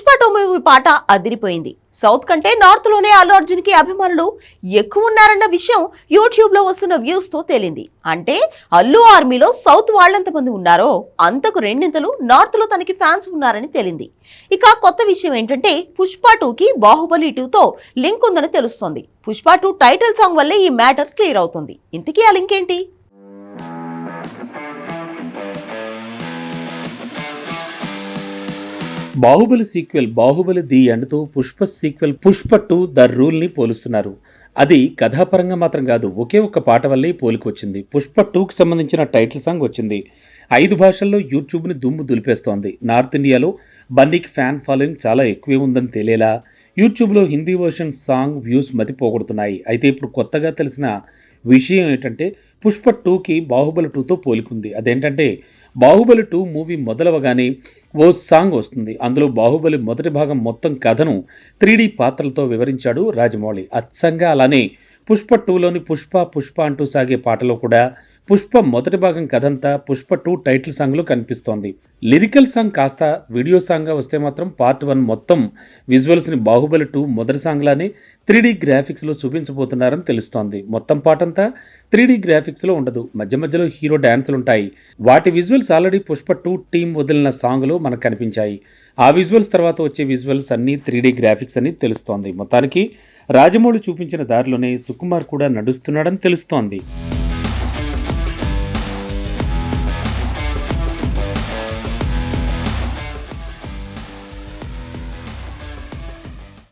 Pushpa two movie పాట అదిరిపోయింది. South కంటే నార్త్లోనే అల్లు అర్జున్కి అభిమానులు ఎక్కువ ఉన్నారన్న విషయం యూట్యూబ్లో వస్తున్న వ్యూస్తో తేలింది. అంటే అల్లు ఆర్మీలో సౌత్ వాళ్ళంత మంది ఉన్నారో అంతకు రెండింతలు నార్త్లో తనకి ఫ్యాన్స్ ఉన్నారని తేలింది. ఇక కొత్త విషయం ఏంటంటే పుష్ప టూకి బాహుబలి టూతో లింక్ ఉందని తెలుస్తోంది. పుష్ప టూ టైటిల్ సాంగ్ వల్లే ఈ మ్యాటర్ క్లియర్ అవుతుంది. ఇంతకీ ఆ లింక్ ఏంటి Baahubali sequel Baahubali the ఎండ్తో Pushpa sequel Pushpa two the రూల్ని పోలుస్తున్నారు. అది కథాపరంగా మాత్రం కాదు ఒకే ఒక్క పాట వల్లే పోలికి వచ్చింది. పుష్ప టూకి సంబంధించిన టైటిల్ సాంగ్ వచ్చింది. ఐదు భాషల్లో యూట్యూబ్ని దుమ్ము దులిపేస్తోంది. నార్త్ ఇండియాలో బన్నీకి ఫ్యాన్ ఫాలోయింగ్ చాలా ఎక్కువే ఉందని తెలియలా యూట్యూబ్లో హిందీ వర్షన్ సాంగ్ వ్యూస్ మతిపోగొడుతున్నాయి అయితే ఇప్పుడు కొత్తగా తెలిసిన విషయం ఏంటంటే పుష్ప టూకి బాహుబలి టూతో పోలికుంది. అదేంటంటే బాహుబలి టూ మూవీ మొదలవగానే ఓ సాంగ్ వస్తుంది. అందులో బాహుబలి మొదటి భాగం మొత్తం కథను త్రీ పాత్రలతో వివరించాడు రాజమౌళి. అచ్చంగా అలానే పుష్ప టూలోని పుష్ప పుష్ప అంటూ సాగే పాటలో కూడా పుష్ప మొదటి భాగం కథంతా పుష్ప టూ టైటిల్ సాంగ్లో కనిపిస్తోంది. లిరికల్ సాంగ్ కాస్త వీడియో సాంగ్గా వస్తే మాత్రం పార్ట్ వన్ మొత్తం విజువల్స్ని బాహుబలి టూ మొదటి సాంగ్లానే త్రీ డీ గ్రాఫిక్స్లో చూపించబోతున్నారని తెలుస్తోంది. మొత్తం పాటంతా త్రీ డీ గ్రాఫిక్స్లో ఉండదు. మధ్య మధ్యలో హీరో డ్యాన్సులు ఉంటాయి. వాటి visuals already Pushpa two team వదిలిన సాంగ్లో మనకు కనిపించాయి. ఆ విజువల్స్ తర్వాత వచ్చే విజువల్స్ అన్నీ త్రీ డీ గ్రాఫిక్స్ అని తెలుస్తోంది. మొత్తానికి రాజమౌళి చూపించిన దారిలోనే సుకుమార్ కూడా నడుస్తున్నాడని తెలుస్తోంది.